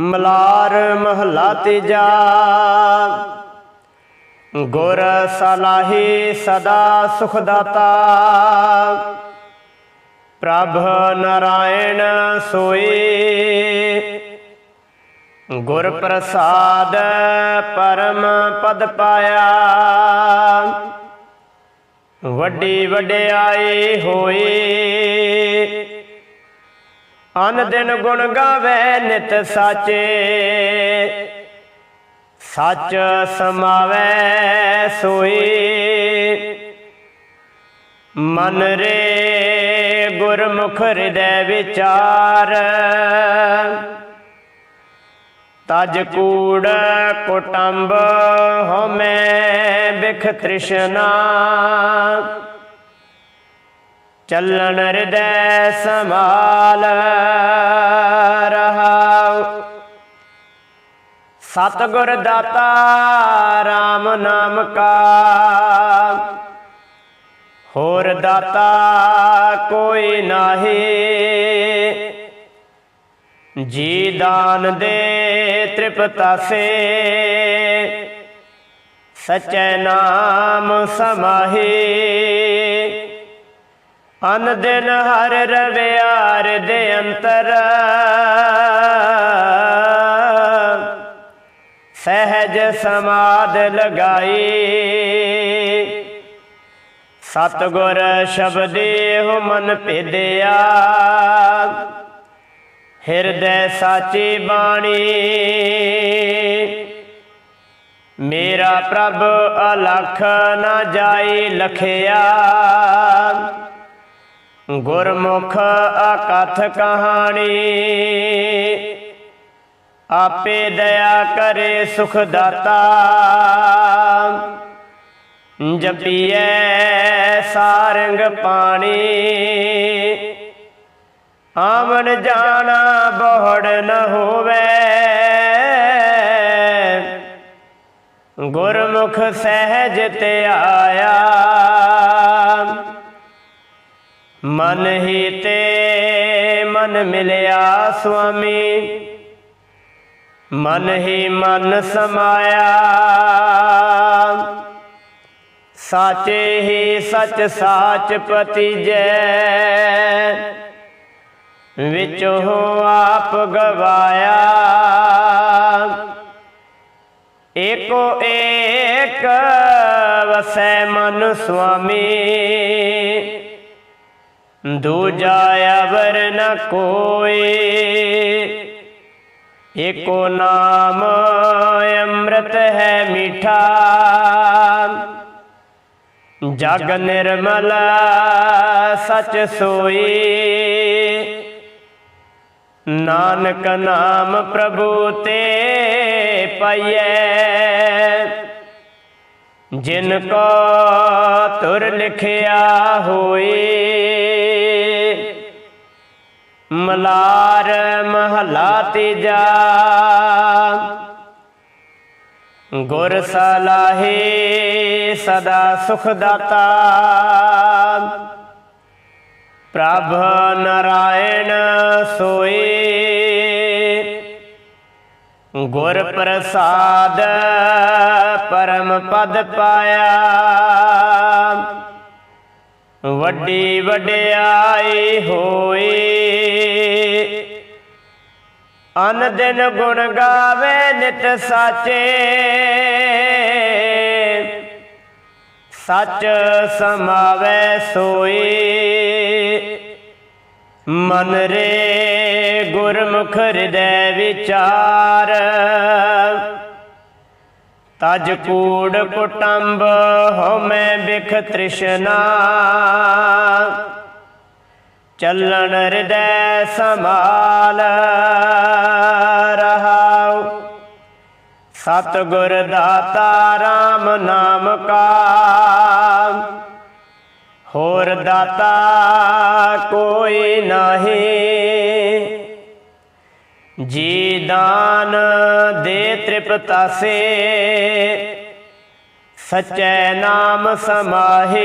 ਮਲਾਰ ਮਹਲਾ ਤੀਜਾ। ਗੁਰ ਸਲਾਹੀ ਸਦਾ ਸੁਖ ਦਾਤਾ ਪ੍ਰਭ ਨਰਾਇਣ ਸੋਈ। ਗੁਰ ਪ੍ਰਸਾਦ ਪਰਮ ਪਦ ਪਾਇਆ। ਵੱਡੀ ਵਡਿਆਈ ਹੋਏ ਅਨ ਦਿਨ ਗੁਣ ਗਾਵੇ ਨਿਤ ਸਾਚੇ। ਸੱਚ ਸਮਾਵੈ ਸੋਈ। ਮਨ ਰੇ ਗੁਰਮੁਖ ਹਿਰਦੈ ਵਿਚਾਰ। ਤਜ ਕੂੜ ਕੁਟੰਬ ਹਉਮੈ ਬਿਖ ਤ੍ਰਿਸ਼ਨਾ। ਚੱਲਣ ਹਿਰਦੈ ਸਮਾਲ ਰਹਾਉ। ਸਤਿਗੁਰ ਦਾਤਾ RAM ਨਾਮ ਕਾ। ਹੋਰ ਦਾਤਾ ਕੋਈ ਨਾਹੀ। ਜੀ ਦਾਨ ਦੇ ਤ੍ਰਿਪਤਾਸੇ ਸਚੈ ਨਾਮ ਸਮਾਹੀ। ਅਨ ਦਿਨ ਹਰ ਰਵਿਆਰ ਦੇ ਅੰਤਰ। ਸਹਿਜ ਸਮਾਦ ਲਗਾਈ। ਸਤਗੁਰ ਸ਼ਬਦੇ ਹੋ ਮਨ ਭੇਦਿਆ। ਹਿਰਦੈ ਸਾਚੀ ਬਾਣੀ। ਮੇਰਾ ਪ੍ਰਭ ਅਲਖ ਨਾ ਜਾਈ ਲਖਿਆ। ਗੁਰਮੁਖ ਅਕਥ ਕਹਾਣੀ। ਆਪੇ ਦਇਆ ਕਰੇ ਸੁਖ ਦਾਤਾ। ਜਪੀਐ ਸਾਰੰਗ ਪਾਣੀ। ਆਵਣ ਜਾਣਾ ਬਹੁੜ ਨ ਹੋਵੇ। ਗੁਰਮੁਖ ਸਹਿਜ ਤੇ ਆਇਆ। ਮਨ ਹੀ ਤੇ ਮਨ ਮਿਲਿਆ ਸੁਆਮੀ। ਮਨ ਹੀ ਮਨ ਸਮਾਇਆ। ਸਾਚੇ ਹੀ ਸਚ ਸਾਚ ਪਤੀਜੈ ਹੋ ਆਪ ਗਵਾਇਆ। ਏਕੋ ਏਕ ਵਸੈ ਮਨ ਸੁਆਮੀ। ਦੂਜਾ ਅਵਰ ਨ ਕੋਈ। ਏਕੋ ਨਾਮ ਅੰਮ੍ਰਿਤ ਹੈ ਮੀਠਾ। ਜਗ ਨਿਰਮਲ ਸਚ ਸੋਈ। ਨਾਨਕ ਨਾਮ ਪ੍ਰਭੂ ਤੇ ਪਾਈਐ। ਜਿਨ ਕੋ ਤੁਰ ਲਿਖਿਆ ਹੋਈ। ਮਲਾਰ ਮਹਲਾ ਤੀਜਾ। ਗੁਰ ਸਲਾਹੇ ਸਦਾ ਸੁਖ ਦਾਤਾ। ਪ੍ਰਭ ਨਰਾਇਣ ਸੋਏ। ਗੁਰ ਪ੍ਰਸਾਦ ਪਰਮ ਪਦ ਪਾਇਆ। ਵੱਡੀ ਵਡਿਆਈ ਹੋਈ ਅਨ ਦਿਨ ਗੁਣ ਗਾਵੇ ਨਿਤ ਸਾਚੇ। ਸੱਚ ਸਮਾਵੈ ਸੋਏ। ਮਨ ਰੇ ਗੁਰਮੁਖ ਹਿਰਦੈ ਵਿਚਾਰ। ਤਜ ਕੂੜ ਕੁਟੰਬ ਹਉਮੈ ਬਿਖ ਤ੍ਰਿਸ਼ਨਾ। ਚੱਲਣ ਹਿਰਦੈ ਸਮਾਲ ਰਹਾਉ। ਸਤਿਗੁਰ ਦਾਤਾ RAM ਨਾਮ ਕਾ। ਹੋਰ ਦਾਤਾ ਕੋਈ ਨਾਹੀ। ਜੀ ਦਾਨ ਦੇ ਤ੍ਰਿਪਤਾਸੇ, ਸਚੈ ਨਾਮ ਸਮਾਹੀ।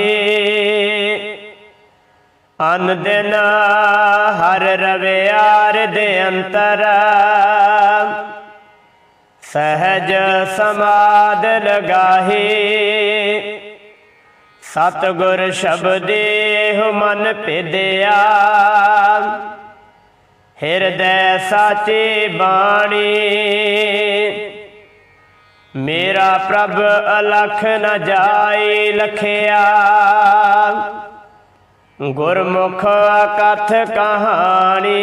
ਅਨ ਦਿਨ ਹਰ ਰਵਿਆਰ ਦੇ ਅੰਤਰ, ਸਹਿਜ ਸਮਾਦ ਲਗਾਹੀ। ਸਤਿਗੁਰ ਸ਼ਬਦੇ ਹੋ ਮਨ ਭਿਦਿਆ ਹਿਰਦੈ ਸਾਚੇ ਬਾਣੀ। ਮੇਰਾ ਪ੍ਰਭ ਅਲਖ ਨ ਜਾਈ ਲਖਿਆ। ਗੁਰਮੁਖ ਕਥ ਕਹਾਣੀ।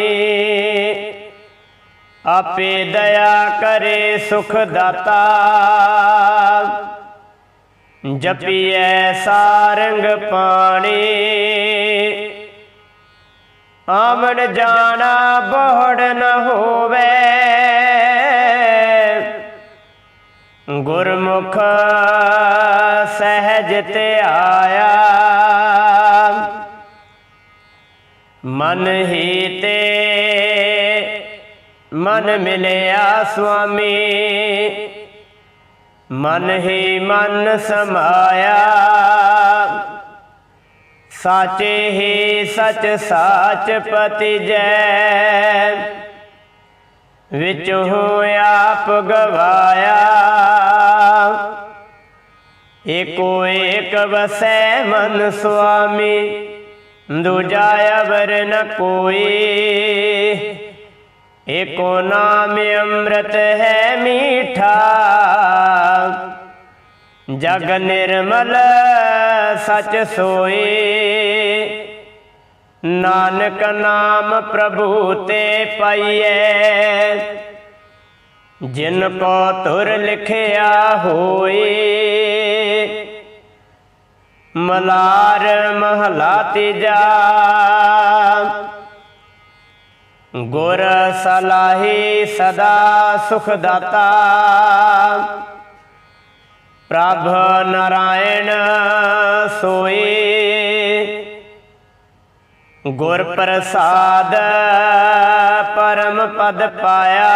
ਆਪੇ ਦਇਆ ਕਰੇ ਸੁਖ ਦਾਤਾ। ਜਪੀਐ ਸਾਰੰਗ ਪਾਣੀ। ਆਵਣ ਜਾਣਾ ਬੋੜ ਨ ਹੋਵੇ। ਗੁਰਮੁਖ ਸਹਿਜ ਤੇ ਆਇਆ। ਮਨ ਹੀ ਤੇ ਮਨ ਮਿਲਿਆ ਸੁਆਮੀ। ਮਨ ਹੀ ਮਨ ਸਮਾਇਆ। ਸਾਚੇ ਹੀ ਸਚ ਸਾਚ ਪਤੀ ਜੈ। ਵਿੱਚੋਂ ਆਪ ਗਵਾਇਆ। ਏਕੋ ਏਕ ਵਸੈ ਮਨ ਸੁਆਮੀ, ਦੂਜਾ ਅਵਰ ਨ ਕੋਈ। ਏਕੋ ਨਾਮ ਅੰਮ੍ਰਿਤ ਹੈ ਮੀਠਾ, ਜਗ ਨਿਰਮਲ ਸਚ ਸੋਈ। ਨਾਨਕ ਨਾਮ ਪ੍ਰਭੂ ਤੇ ਪਾਈਐ। ਜਿਨ ਕੋ ਤੁਰ ਲਿਖਿਆ ਹੋਏ ਮਲਾਰ ਮਹਲਾ ਤੀਜਾ। ਗੁਰ ਸਲਾਹੀ ਸਦਾ ਸੁਖ ਦਾਤਾ। ਪ੍ਰਭ ਨਾਰਾਇਣ ਸੋਏ। ਗੁਰ ਪ੍ਰਸਾਦ ਪਰਮ ਪਦ ਪਾਇਆ।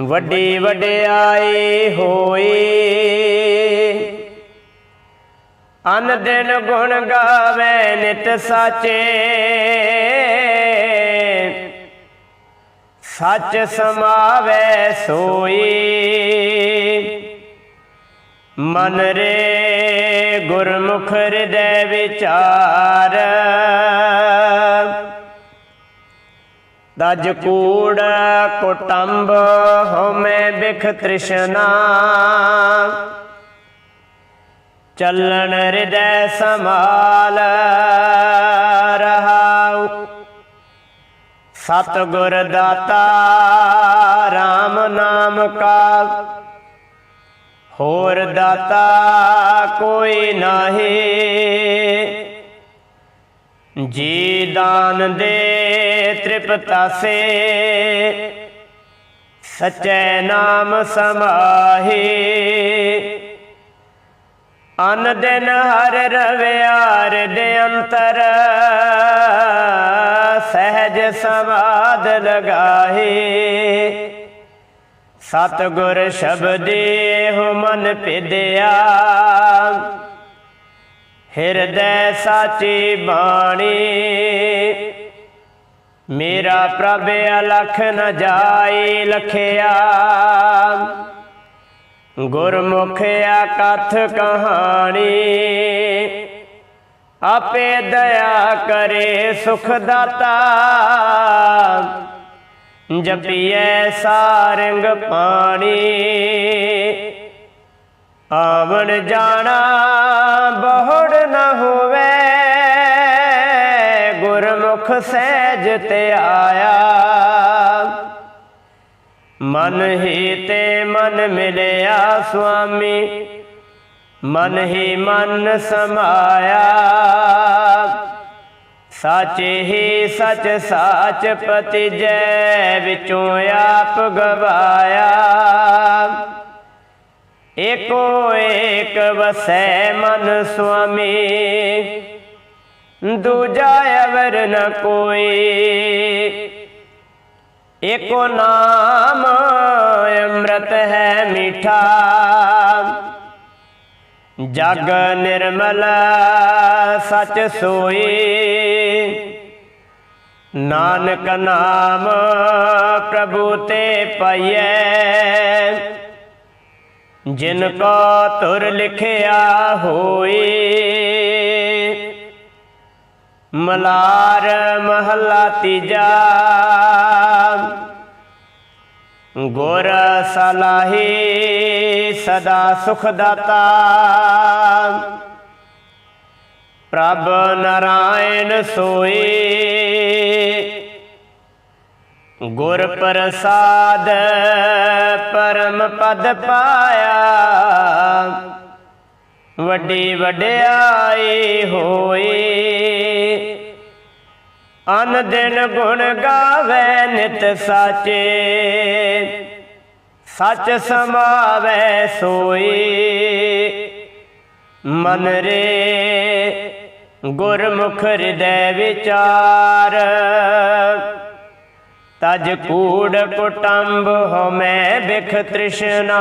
ਵੱਡੇ ਵਡਿਆਈ ਹੋਈ ਅਨ ਦਿਨ ਗੁਣ ਗਾਵੇ ਨਿਤ ਸਾਚੇ। ਸੱਚ ਸਮਾਵੇ ਸੋਈ। ਮਨ ਰੇ ਗੁਰਮੁਖ ਹਿਰਦੈ ਵਿਚਾਰ। ਦਜ ਕੂੜ ਕੁਟੰਬ ਹਉਮੈ ਬਿਖ ਤ੍ਰਿਸ਼ਨਾ। ਚੱਲਣ ਹਿਰਦੈ ਸਮਾਲ ਸਤਿਗੁਰ ਦਾਤਾ RAM ਨਾਮ ਕਾ। ਹੋਰ ਦਾਤਾ ਕੋਈ ਨਾਹੀ। ਜੀ ਦਾਨ ਦੇ ਤ੍ਰਿਪਤਾਸੇ ਸਚੈ ਨਾਮ ਸਮਾਹੀ। ਅਨ ਦਿਨ ਹਰ ਰਵਿਆਰ ਦੇ ਅੰਤਰ ਸਹਿਜ ਸਮਾਦ ਲਗਾਹੀ। ਸਤਿਗੁਰ ਸ਼ਬਦੇ ਹੋ ਮਨ ਪਿਦਿਆ ਹਿਰਦੈ ਸਾਚੀ ਬਾਣੀ। ਮੇਰਾ ਪ੍ਰਭ ਅਲਖ ਨ ਜਾਈ ਲਖਿਆ। ਗੁਰਮੁਖ ਕਥ ਕਹਾਣੀ। ਆਪੇ ਦਇਆ ਕਰੇ ਸੁਖ ਦਾਤਾ। ਜਪੀਐ ਸਾਰੰਗ ਪਾਣੀ। ਆਵਣ ਜਾਣਾ ਬਹੁੜ ਨਾ ਹੋਵੇ। ਗੁਰਮੁਖ ਸਹਿਜ ਤੇ ਆਇਆ। ਮਨ ਹੀ ਤੇ ਮਨ ਮਿਲਿਆ ਸੁਆਮੀ। ਮਨ ਹੀ ਮਨ ਸਮਾਇਆ। ਸਾਚੇ ਹੀ ਸਚ, ਸਾਚ ਪਤੀ ਜੈ ਵਿੱਚੋਂ ਆਪ ਗਵਾਇਆ। ਏਕੋ ਏਕ ਵਸੈ ਮਨ ਸੁਆਮੀ। ਦੂਜਾ ਅਵਰ ਨ ਕੋਈ। ਏਕੋ ਨਾਮ ਅੰਮ੍ਰਿਤ ਹੈ ਮੀਠਾ। ਜਗ ਨਿਰਮਲ ਸਚ ਸੋਈ। ਨਾਨਕ ਨਾਮ ਪ੍ਰਭੂ ਤੇ ਪਾਈਐ। ਜਿਨ ਕੋ ਤੁਰ ਲਿਖਿਆ ਹੋਈ। ਮਲਾਰ ਮਹੱਲਾ ਤੀਜਾ। ਗੁਰ ਸਲਾਹੀ ਸਦਾ ਸੁਖ ਦਾਤਾ। ਪ੍ਰਭ ਨਰਾਇਣ ਸੋਏ ਗੁਰ ਪ੍ਰਸਾਦ ਪਰਮ ਪਦ ਪਾਇਆ। ਵੱਡੀ ਵਡਿਆਈ ਹੋਏ ਅਨ ਦਿਨ ਗੁਣ ਗਾਵੇ ਨਿਤ ਸਾਚੇ। ਸੱਚ ਸਮਾਵੇ ਸੋਈ। ਮਨ ਰੇ ਗੁਰਮੁਖ ਹਿਰਦੈ ਵਿਚਾਰ। ਤਜ ਕੂੜ ਕੁਟੰਬ ਹਮੈ ਬਿਖ ਤ੍ਰਿਸ਼ਨਾ।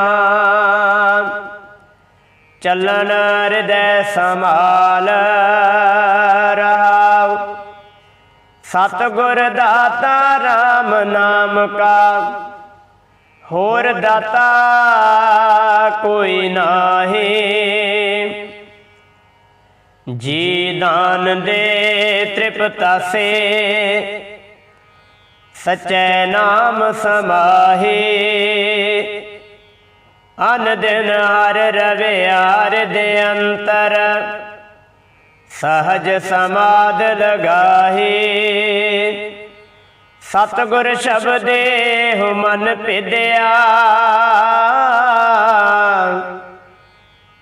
ਚੱਲਨ ਹਿਰਦੈ ਸਮਾਲ ਰਹਾਉ ਸਤਗੁਰ ਦਾਤਾ RAM ਨਾਮ ਕਾ। ਹੋਰ ਦਾਤਾ ਕੋਈ ਨਾਹੀ। ਜੀ ਦਾਨ ਦੇ ਤ੍ਰਿਪਤਾ ਸੇ ਸਚੈ ਨਾਮ ਸਮਾਹੀ। ਅਨ ਦਿਨ ਹਰ ਰਵਿਆਰ ਦੇ ਅੰਤਰ। ਸਹਜ ਸਮਾਦ ਲਗਾਹੀ। ਸਤਗੁਰ ਸ਼ਬਦੇ ਹੁ ਮਨ ਪਿਦਿਆ।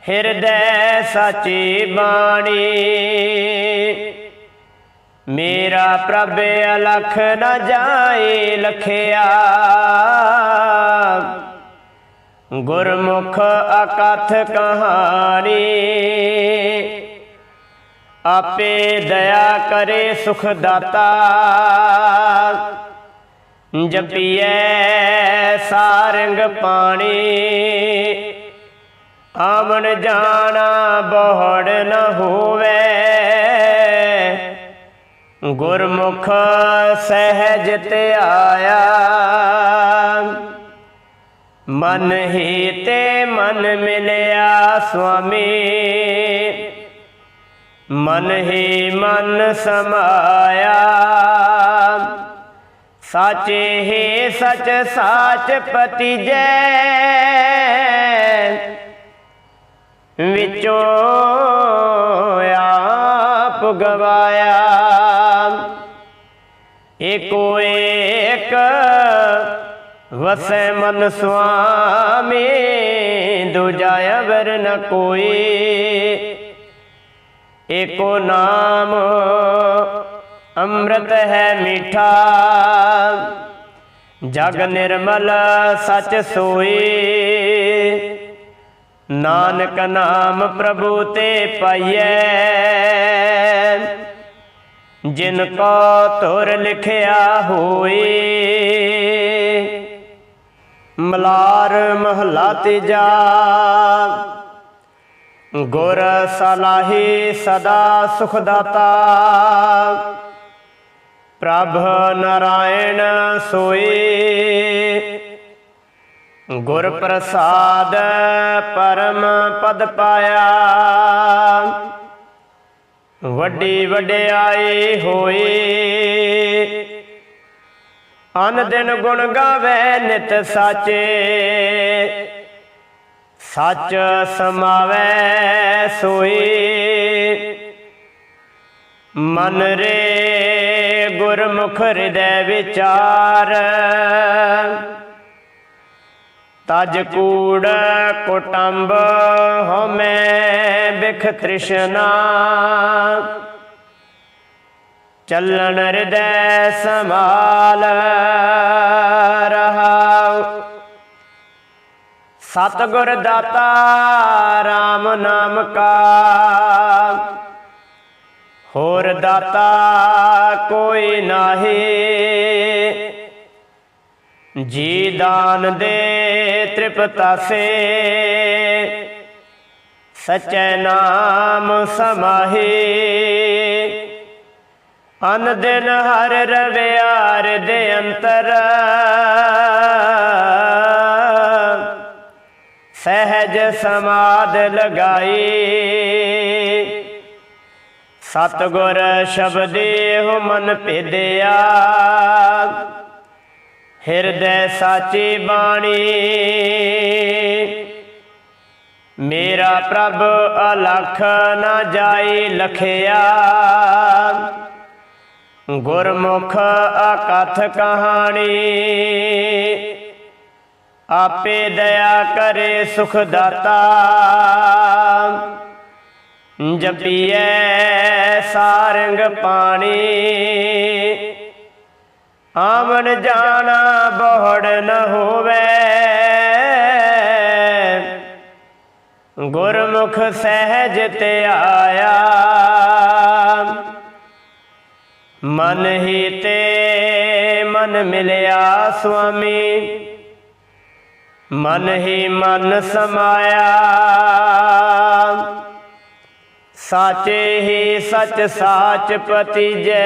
ਹਿਰਦੈ ਸਚੀ ਬਾਣੀ। ਮੇਰਾ ਪ੍ਰਭ ਅਲਖ ਨ ਜਾਏ ਲਖਿਆ। ਗੁਰਮੁਖ ਅਕਥ ਕਹਾਣੀ। ਆਪੇ ਦਇਆ ਕਰੇ ਸੁਖ ਦਾਤਾ ਜਪੀਐ ਸਾਰੰਗ ਪਾਣੀ। ਆਵਣ ਜਾਣਾ ਬੋੜ ਨ ਹੋਵੇ। ਗੁਰਮੁਖ ਸਹਿਜ ਤੇ ਆਇਆ। ਮਨ ਹੀ ਤੇ ਮਨ ਮਿਲਿਆ ਸੁਆਮੀ। ਮਨ ਹੀ ਮਨ ਸਮਾਇਆ। ਸਾਚੇ ਹੀ ਸਚ, ਸਾਚ ਪਤੀਜੈ ਵਿੱਚੋਂ ਆਪ ਗਵਾਇਆ। ਏਕੋ ਏਕ ਵਸੈ ਮਨ ਸੁਆਮੀ, ਦੂਜਾ ਅਵਰ ਨ ਕੋਈ। ਏਕੋ ਨਾਮ, ਅੰਮ੍ਰਿਤ ਹੈ ਮੀਠਾ। ਜਗ ਨਿਰਮਲ ਸਚ ਸੋਈ। ਨਾਨਕ ਨਾਮ ਪ੍ਰਭੂ ਤੇ ਪਾਈਐ। ਜਿਨ ਕੋ ਤੁਰ ਲਿਖਿਆ ਹੋਈ। ਮਲਾਰ ਮਹਲਾ ਜਾ ਗੁਰ ਸਲਾਹੀ ਸਦਾ ਸੁਖ ਦਾਤਾ ਪ੍ਰਭ ਨਰਾਇਣ ਸੋਈ ਗੁਰ ਪ੍ਰਸਾਦ ਪਰਮ ਪਦ ਪਾਇਆ। ਵੱਡੀ ਵਡਿਆਈ ਹੋਈ ਅਨ ਦਿਨ ਗੁਣ ਗਾਵੇ ਨਿਤ ਸਾਚੇ। ਸੱਚ ਸਮਾਵੈ ਸੋਈ। ਮਨ ਰੇ ਗੁਰਮੁਖ ਹਿਰਦੈ ਵਿਚਾਰ। ਤਜ ਕੂੜ ਕੁਟੰਬ ਹਮੈ ਬਿਖ ਤ੍ਰਿਸ਼ਨਾ ਚੱਲਣ ਹਿਰਦੈ ਸਮਾਲ ਸਤਗੁਰ ਦਾਤਾ RAM ਨਾਮ ਕਾ। ਹੋਰ ਦਾਤਾ ਕੋਈ ਨਾਹੀ। ਜੀ ਦਾਨ ਦੇ ਤ੍ਰਿਪਤਾਸੇ। ਸਚੈ ਨਾਮ ਸਮਾਹੀ। ਅਨ ਦਿਨ ਹਰ ਰਵਿਆਰ ਦੇ ਅੰਤਰ। ਸਹਿਜ ਸਮਾਦ ਲਗਾਈ। ਸਤਗੁਰ ਸ਼ਬਦੇ ਹੋ ਮਨ ਭੇਦਿਆ। ਹਿਰਦੈ ਸਾਚੀ ਬਾਣੀ। ਮੇਰਾ ਪ੍ਰਭ ਅਲਖ ਨਾ ਜਾਈ ਲਖਿਆ। ਗੁਰਮੁਖ ਅਕਥ ਕਹਾਣੀ। ਆਪੇ ਦਇਆ ਕਰੇ ਸੁਖ ਦਾਤਾ। ਜਪੀਐ ਸਾਰੰਗ ਪਾਣੀ। ਆਵਣ ਜਾਣਾ ਬਹੁੜ ਨ ਹੋਵੇ। ਗੁਰਮੁਖ ਸਹਿਜ ਤੇ ਆਇਆ। ਮਨ ਹੀ ਤੇ ਮਨ ਮਿਲਿਆ ਸੁਆਮੀ। ਮਨ ਹੀ ਮਨ ਸਮਾਇਆ। ਸਾਚੇ ਹੀ ਸਚ ਸਾਚ ਪਤੀਜੈ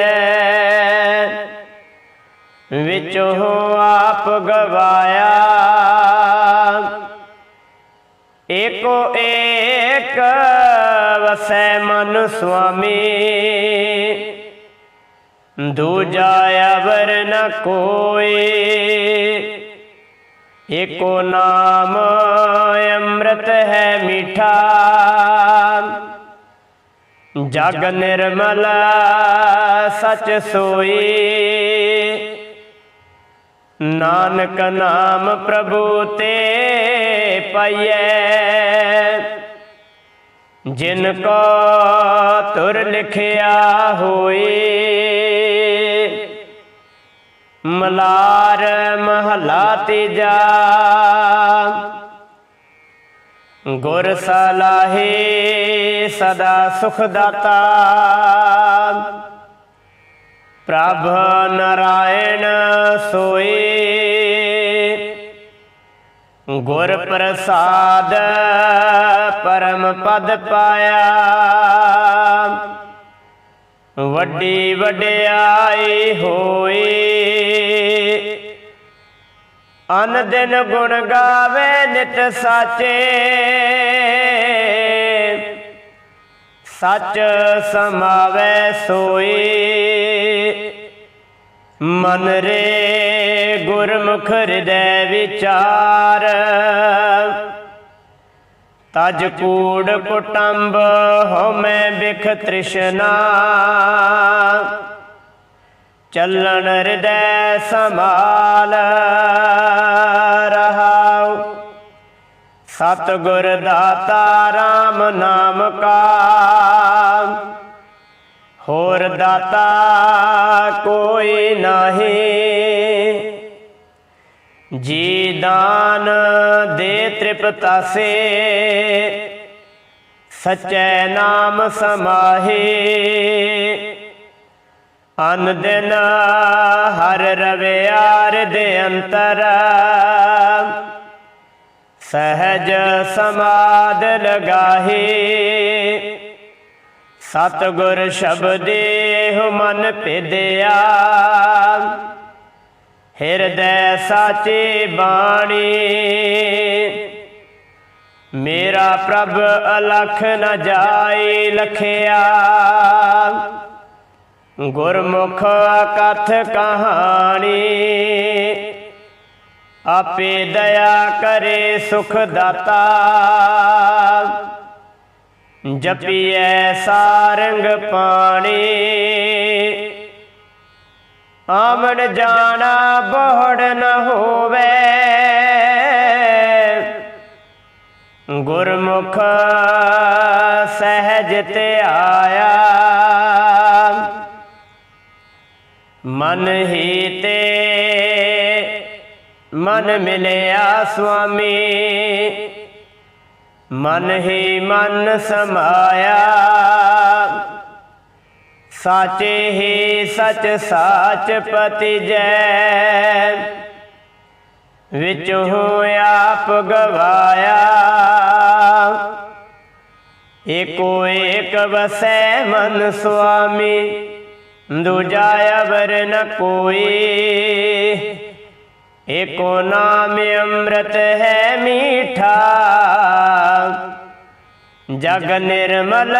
ਹੋ ਆਪ ਗਵਾਇਆ। ਏਕੋ ਏਕ ਵਸੈ ਮਨ ਸੁਆਮੀ। ਦੂਜਾ ਅਵਰ ਨ ਕੋਈ। ਏਕੋ ਨਾਮ ਅੰਮ੍ਰਿਤ ਹੈ ਮੀਠਾ। ਜਗ ਨਿਰਮਲ ਸਚ ਸੋਈ। ਨਾਨਕ ਨਾਮ ਪ੍ਰਭੂ ਤੇ ਪਈਐ। ਜਿਨ ਕੋ ਤੁਰ ਲਿਖਿਆ ਹੋਈ। ਮਲਾਰ ਮਹਲਾ ਤੀਜਾ। ਗੁਰ ਸਲਾਹੇ ਸਦਾ ਸੁਖ ਦਾਤਾ। ਪ੍ਰਭ ਨਰਾਇਣ ਸੋਏ। ਗੁਰ ਪ੍ਰਸਾਦ ਪਰਮ ਪਦ ਪਾਇਆ। ਵੱਡੀ ਵਡਿਆਈ ਹੋਈ। ਅਨ ਦਿਨ ਗੁਣ ਗਾਵੇ ਨਿਤ ਸਾਚੇ। ਸੱਚ ਸਮਾਵੇ ਸੋਈ। ਮਨ ਰੇ ਗੁਰਮੁਖ ਹਿਰਦੈ ਵਿਚਾਰ। ਤਜ ਕੂੜ ਕੁਟੰਬ ਹਉਮੈ ਬਿਖ ਤ੍ਰਿਸ਼ਨਾ। ਚੱਲਣ ਹਿਰਦੈ ਸਮਾਲ ਰਹਾਉ। ਸਤ ਗੁਰ ਦਾਤਾ RAM ਨਾਮ ਕਾ। ਹੋਰ ਦਾਤਾ ਕੋਈ ਨਹੀਂ। ਜੀ ਦਾਨ ਦੇ ਤ੍ਰਿਪਤਾਸੇ। ਸਚੈ ਨਾਮ ਸਮਾਹੇ। ਅਨ ਦਿਨ ਹਰ ਰਵਿਆਰ ਦੇ ਅੰਤਰ। ਸਹਿਜ ਸਮਾਦ ਲਗਾਹੇ। ਸਤਗੁਰ ਸ਼ਬਦੇ ਹੋ ਮਨ ਭੇਦਿਆ। ਹਿਰਦੈ ਸਾਚੇ ਬਾਣੀ। ਮੇਰਾ ਪ੍ਰਭ ਅਲਖ ਨ ਜਾਈ ਲਖਿਆ। ਗੁਰਮੁਖ ਕਥ ਕਹਾਣੀ। ਆਪੇ ਦਇਆ ਕਰੇ ਸੁਖ ਦਾਤਾ। ਜਪੀਐ ਸਾਰੰਗ ਪਾਣੀ। ਆਵਣ ਜਾਣਾ ਬਹੁੜ ਨ ਹੋਵੇ। ਗੁਰਮੁਖ ਸਹਿਜ ਤੇ ਆਇਆ। ਮਨ ਹੀ ਤੇ ਮਨ ਮਿਲਿਆ ਸੁਆਮੀ। ਮਨ ਹੀ ਮਨ ਸਮਾਇਆ। ਸਾਚੇ ਹੀ ਸਚ ਸਾਚ ਪਤੀ ਜੈ। ਵਿੱਚੋਂ ਆਪ ਗਵਾਇਆ। ਏਕੋ ਏਕ ਵਸੈ ਮਨ ਸੁਆਮੀ, ਦੂਜਾ ਅਵਰ ਨ ਕੋਈ। ਏਕੋ ਨਾਮ ਅੰਮ੍ਰਿਤ ਹੈ ਮੀਠਾ। ਜਗ ਨਿਰਮਲ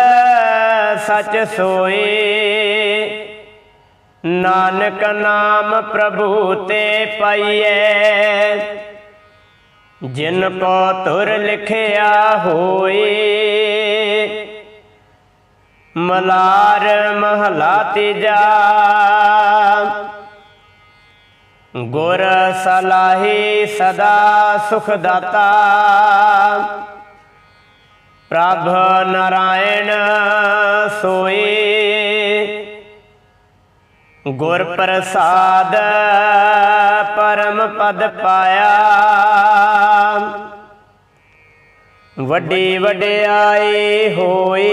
ਸਚ ਸੋਏ ਨਾਨਕ ਨਾਮ ਪ੍ਰਭੂ ਤੇ ਪਾਈਐ। ਜਿਨ ਕੋ ਤੁਰ ਲਿਖਿਆ ਹੋਏ ਮਲਾਰ ਮਹਲਾ ਤੀਜਾ। ਗੁਰ ਸਲਾਹੀ ਸਦਾ ਸੁਖ ਦਾਤਾ। ਪ੍ਰਭ ਨਾਰਾਇਣ ਸੋਏ। ਗੁਰ ਪ੍ਰਸਾਦ ਪਰਮ ਪਦ ਪਾਇਆ। ਵੱਡੇ ਵਡਿਆਈ ਹੋਈ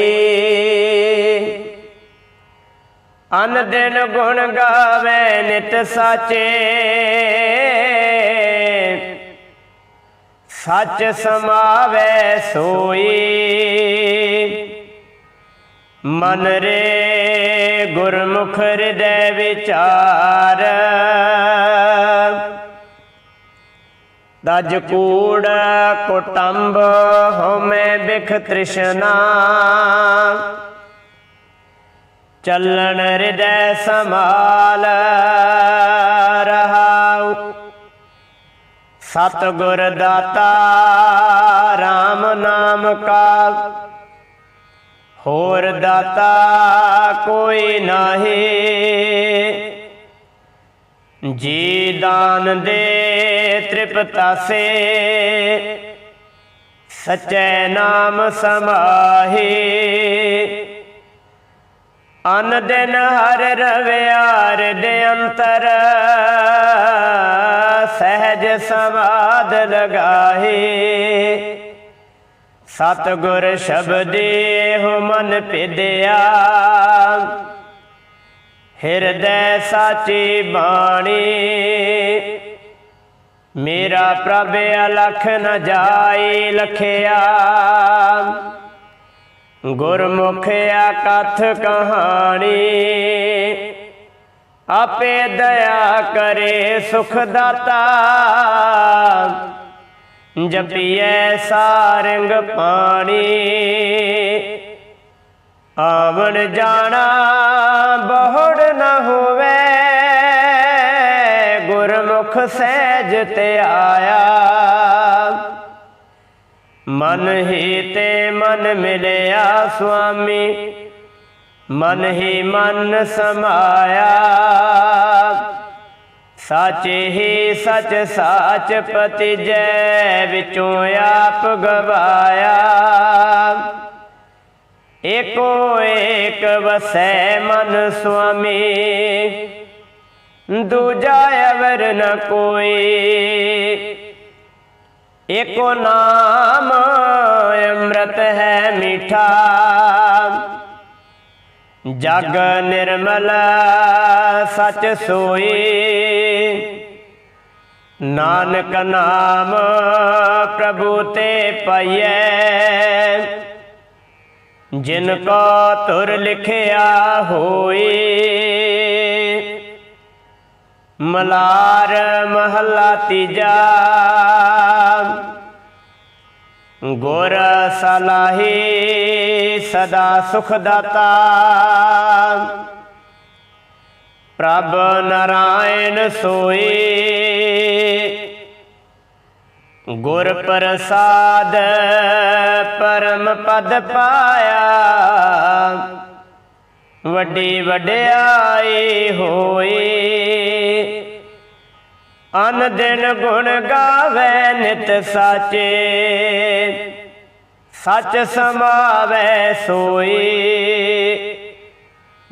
ਅਨ ਦਿਨ ਗੁਣ ਗਾਵੇ ਨਿਤ ਸਾਚੇ। ਸੱਚ ਸਮਾਵੇ ਸੋਈ। ਮਨ ਰੇ ਗੁਰਮੁਖ ਹਿਰਦੈ ਵਿਚਾਰ। ਦਜ ਕੂੜ ਕੁਟੰਬ ਹਉਮੈ ਬਿਖ ਤ੍ਰਿਸ਼ਨਾ। ਚੱਲਣ ਹਿਰਦੈ ਸਮਾਲ ਸਤਗੁਰ ਦਾਤਾ RAM ਨਾਮ ਕਾ। ਹੋਰ ਦਾਤਾ ਕੋਈ ਨਾਹੀ। ਜੀ ਦਾਨ ਦੇ ਤ੍ਰਿਪਤਾਸੇ ਸਚੈ ਨਾਮ ਸਮਾਹੀ। ਅਨ ਦਿਨ ਹਰ ਰਵਿਆਰ ਦੇ ਅੰਤਰ ਸਹਿਜ ਸਮਾਦ ਲਗਾਹੇ। ਸਤ ਗੁਰ ਸ਼ਬਦੇ ਹੋ ਮਨ ਪਿਦਿਆ ਹਿਰਦੈ ਸਾਚੀ ਬਾਣੀ। ਮੇਰਾ ਪ੍ਰਭ ਅਲਖ ਨ ਜਾਈ ਲਖਿਆ। ਗੁਰਮੁਖ ਕਥ ਕਹਾਣੀ। ਆਪੇ ਦਇਆ ਕਰੇ ਸੁਖ ਦਾਤਾ। ਜਪੀਐ ਸਾਰੰਗ ਪਾਣੀ। ਆਵਣ ਜਾਣਾ ਬਹੁੜ ਨਾ ਹੋਵੇ। ਗੁਰਮੁਖ ਸਹਿਜ ਤੇ ਆਇਆ। ਮਨ ਹੀ ਤੇ ਮਨ ਮਿਲਿਆ ਸੁਆਮੀ। ਮਨ ਹੀ ਮਨ ਸਮਾਇਆ। ਸਾਚੇ ਹੀ ਸਚ, ਸਾਚ ਪਤੀ ਜੈ ਵਿਚੋਂ ਆਪ ਗਵਾਇਆ। ਏਕੋ ਏਕ ਵਸੈ ਮਨ ਸੁਆਮੀ। ਦੂਜਾ ਅਵਰ ਨ ਕੋਈ। ਏਕੋ ਨਾਮ ਅੰਮ੍ਰਿਤ ਹੈ ਮੀਠਾ। ਜਗ ਨਿਰਮਲ ਸਚ ਸੋਈ। ਨਾਨਕ ਨਾਮ ਪ੍ਰਭੂ ਤੇ ਪਾਈਐ। ਜਿਨ ਕੋ ਤੁਰ ਲਿਖਿਆ ਹੋਈ। ਮਲਾਰ ਮਹੱਲਾ ਤੀਜਾ। ਗੁਰ ਸਲਾਹੀ ਸਦਾ ਸੁਖ ਦਾਤਾ ਪ੍ਰਭ ਨਰਾਇਣ ਸੋਏ ਗੁਰ ਪ੍ਰਸਾਦ ਪਰਮ ਪਦ ਪਾਇਆ। ਵੱਡੀ ਵਡਿਆਈ ਹੋਏ ਅਨ ਦਿਨ ਗੁਣ ਗਾਵੇ ਨਿਤ ਸਾਚੇ। ਸੱਚ ਸਮਾਵੇ ਸੋਈ।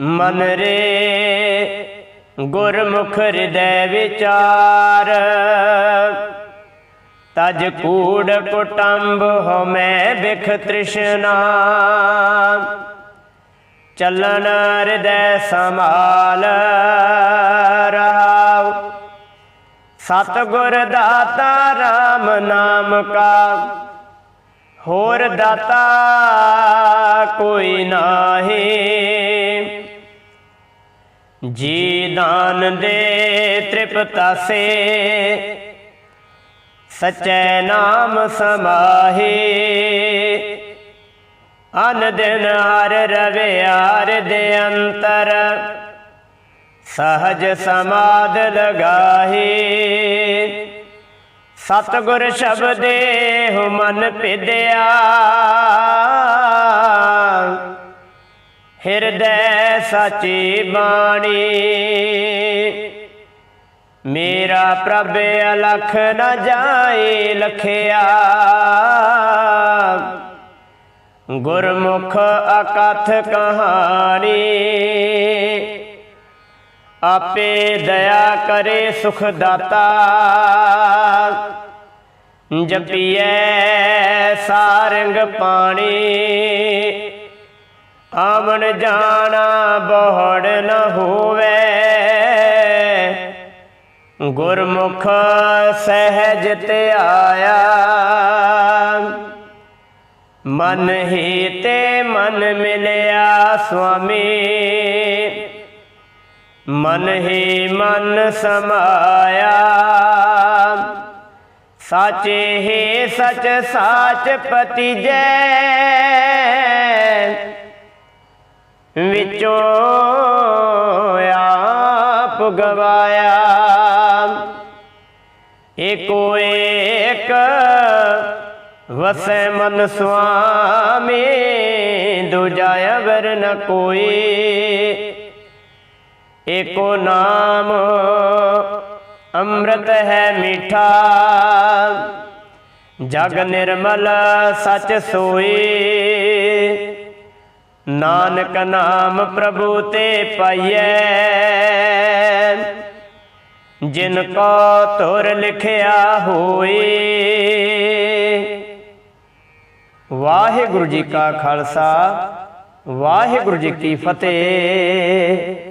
ਮਨ ਰੇ ਗੁਰਮੁਖ ਹਿਰਦੈ ਵਿਚਾਰ। ਤਜ ਕੂੜ ਕੁਟੰਬ ਹਮੈ ਬਿਖ ਤ੍ਰਿਸ਼ਨਾ। ਚੱਲਣ ਹਿਰਦੈ ਸਮਾਲ ਰਹਾਉ ਸਤਗੁਰ ਦਾਤਾ RAM ਨਾਮ ਕਾ। ਹੋਰ ਦਾਤਾ ਕੋਈ ਨਾਹੀ। ਜੀ ਦਾਨ ਦੇ ਤ੍ਰਿਪਤਾਸੇ, ਸਚੈ ਨਾਮ ਸਮਾਹੀ। ਅਨ ਦਿਨ ਹਰ ਰਵਿਆਰ ਦੇ ਅੰਤਰ। ਸਹਜ ਸਮਾਦ ਲਗਾਹੀ। ਸਤਗੁਰ ਸ਼ਬਦੇ ਹੁ ਮਨ ਪਿਦਿਆ। ਹਿਰਦੈ ਸਚੀ ਬਾਣੀ। ਮੇਰਾ ਪ੍ਰਭ ਅਲਖ ਨ ਜਾਏ ਲਖਿਆ। ਗੁਰਮੁਖ ਅਕਥ ਕਹਾਣੀ। ਆਪੇ ਦਇਆ ਕਰੇ ਸੁਖ ਦਾਤਾ ਜਪੀਐ ਸਾਰੰਗ ਪਾਣੀ, ਆਵਣ ਜਾਣਾ ਬਹੁੜ ਨ ਹੋਵੇ। ਗੁਰਮੁਖ ਸਹਿਜ ਤੇ ਆਇਆ। ਮਨ ਹੀ ਤੇ ਮਨ ਮਿਲਿਆ ਸੁਆਮੀ। ਮਨ ਹੀ ਮਨ ਸਮਾਇਆ। ਸਾਚੇ ਹੀ ਸਚ, ਸਾਚ ਪਤੀਜੈ ਵਿੱਚੋਂ ਆਪ ਗਵਾਇਆ। ਏਕੋ ਏਕ ਵਸੈ ਮਨ ਸੁਆਮੀ, ਦੂਜਾ ਅਵਰ ਨ ਕੋਈ। ਏਕੋ ਨਾਮ, ਅੰਮ੍ਰਿਤ ਹੈ ਮੀਠਾ। ਜਗ ਨਿਰਮਲ ਸਚ ਸੋਈ। ਨਾਨਕ ਨਾਮ ਪ੍ਰਭੂ ਤੇ ਪਾਈਐ। ਜਿਨ ਕੋ ਤੁਰ ਲਿਖਿਆ ਹੋਈ। ਵਾਹਿਗੁਰੂ ਜੀ ਕਾ ਖਾਲਸਾ, ਵਾਹਿਗੁਰੂ ਜੀ ਕੀ ਫਤਿਹ।